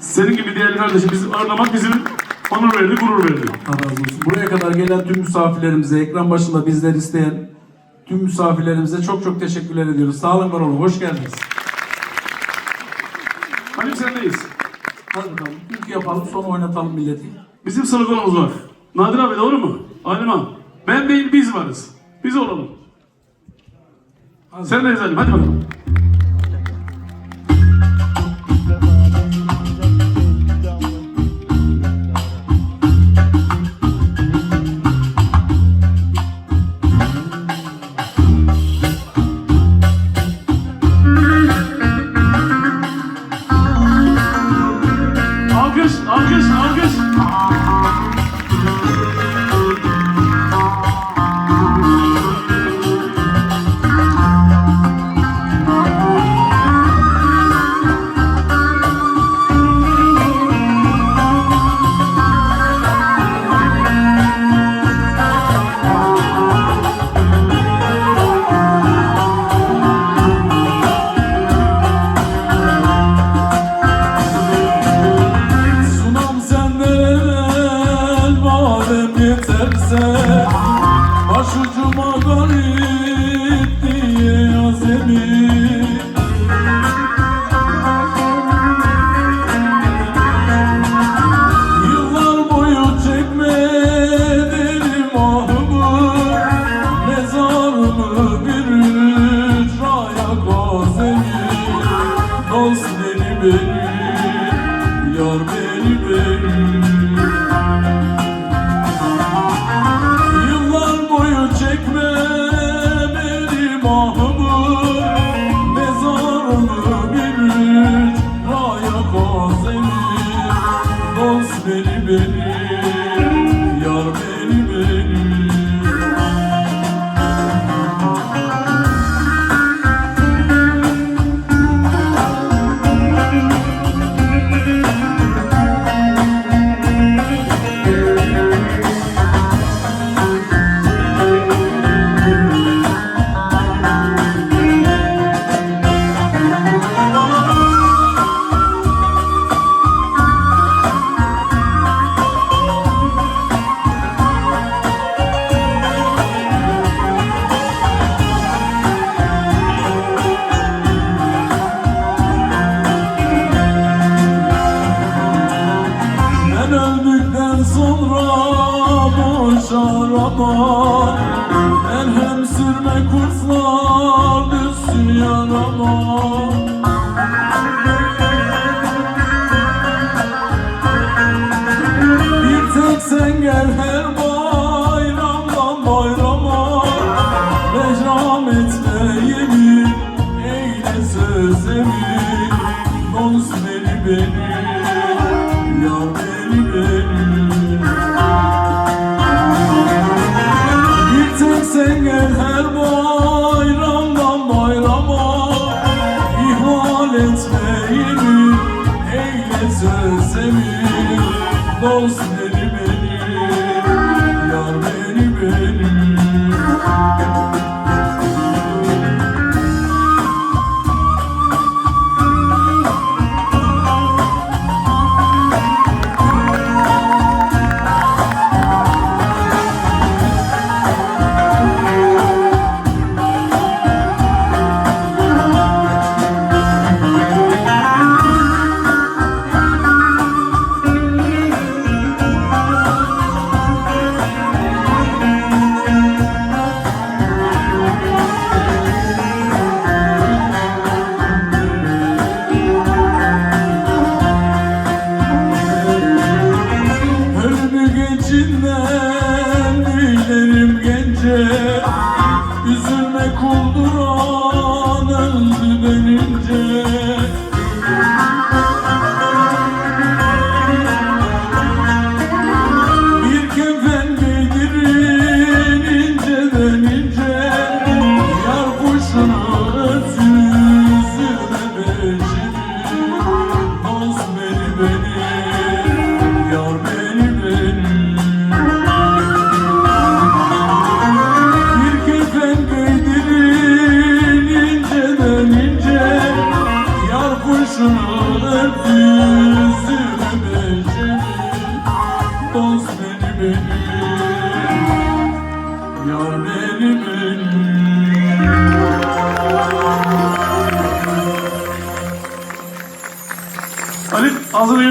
Senin gibi değerli kardeşim bizi ağırlamak bizim onur verdi, gurur verdi. Allah razı olsun. Buraya kadar gelen tüm misafirlerimize, ekran başında bizler isteyen tüm misafirlerimize çok çok teşekkürler ediyoruz. Sağ olun, var olun. Hoş geldiniz. Halim sendeyiz. Hadi bakalım. İlk yapalım, sonra oynatalım milleti. Bizim sloganımız var. Nadir abi doğru mu? Halim abi. Ben değil biz varız. Biz olalım. Hadi. Sendeyiz Halim hadi bakalım. Yeterse Başucuma garip diye yazemin Yıllar boyu çekmedim ahımı Mezarımı bir beni Öldükten sonra boşar aman. Merhem sürme kurslar düşsün yarama Bir tek sen gel her bayramdan bayrama. Mecram etme yemin eyle söz emin Dost beni beni İhmal etme yemin eyle söz emin Dost beni dönünce başını öptüm